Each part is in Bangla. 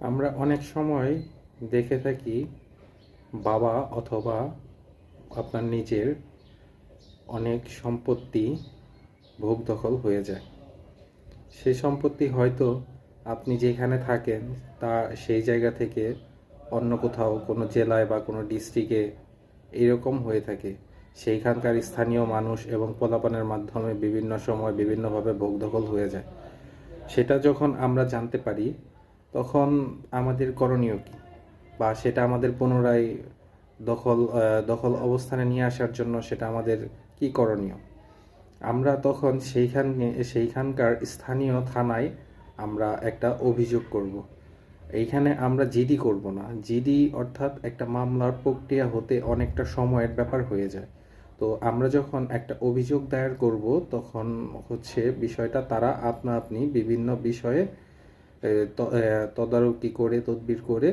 আমরা অনেক সময় দেখে থাকি বাবা অথবা আপনার নিজের অনেক সম্পত্তি ভোগ দখল হয়ে যায়। সেই সম্পত্তি হয়তো আপনি যেখানে থাকেন তা সেই জায়গা থেকে অন্য কোথাও, কোনো জেলায় বা কোনো ডিস্ট্রিক্টে এরকম হয়ে থাকে। সেইখানকার স্থানীয় মানুষ এবং পোলাপানের মাধ্যমে বিভিন্ন সময় বিভিন্নভাবে ভোগ দখল হয়ে যায়। সেটা যখন আমরা জানতে পারি তখন আমাদের করণীয় কি? বা সেটা আমাদের পুনরায় দখল দখল অবস্থানে নিয়ে আসার জন্য সেটা আমাদের কি করণীয়? আমরা তখন সেইখান, সেইখানকার স্থানীয় থানায় আমরা একটা অভিযোগ করব। এইখানে আমরা জিডি করব না। জিডি অর্থাৎ একটা মামলার প্রক্রিয়া হতে অনেকটা সময়ের ব্যাপার হয়ে যায়। তো আমরা যখন একটা অভিযোগ দায়ের করব, তখন হচ্ছে বিষয়টা তারা আপনা আপনি বিভিন্ন বিষয়ে তদারকি করে, তদবির করে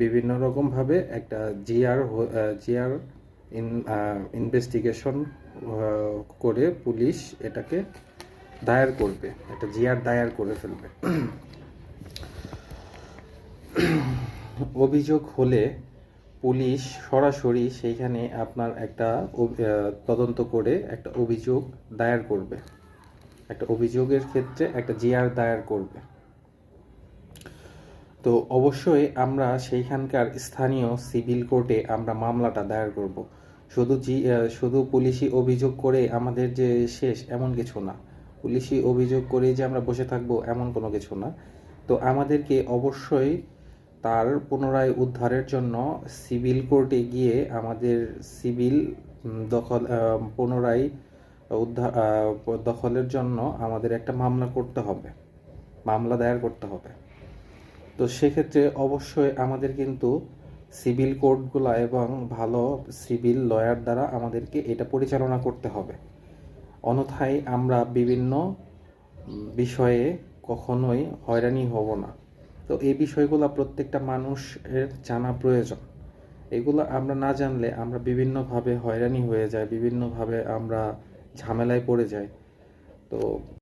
বিভিন্ন রকমভাবে একটা জিআর জিআর ইনভেস্টিগেশন করে পুলিশ এটাকে দায়ের করবে, একটা জিআর দায়ের করে ফেলবে। অভিযোগ হলে পুলিশ সরাসরি সেইখানে আপনার একটা তদন্ত করে একটা অভিযোগ দায়ের করবে। একটা অভিযোগের ক্ষেত্রে একটা জিআর দায়ের করবে। তো অবশ্যই আমরা সেইখানকার স্থানীয় সিভিল কোর্টে আমরা মামলাটা দায়ের করব। শুধু জি শুধু পুলিশি অভিযোগ করে আমাদের যে শেষ এমন কিছু না। পুলিশি অভিযোগ করে যে আমরা বসে থাকব এমন কোনো কিছু না। তো আমাদেরকে অবশ্যই তার পুনরায় উদ্ধারের জন্য সিভিল কোর্টে গিয়ে আমাদের সিভিল দখল পুনরায় উদ্ধার দখলের জন্য আমাদের একটা মামলা করতে হবে। মামলা দায়ের করতে হবে। তো সেক্ষেত্রে অবশ্যই আমাদের কিন্তু সিভিল কোর্টগুলো এবং ভালো সিভিল লয়ার দ্বারা আমাদেরকে এটা পরিচালনা করতে হবে। অন্যথায় আমরা বিভিন্ন বিষয়ে কখনোই হয়রানি হব না। তো এই বিষয়গুলো প্রত্যেকটা মানুষের জানা প্রয়োজন। এগুলো আমরা না জানলে আমরা বিভিন্নভাবে হয়রানি হয়ে যাই, বিভিন্নভাবে আমরা ঝামেলায় পড়ে যাই। তো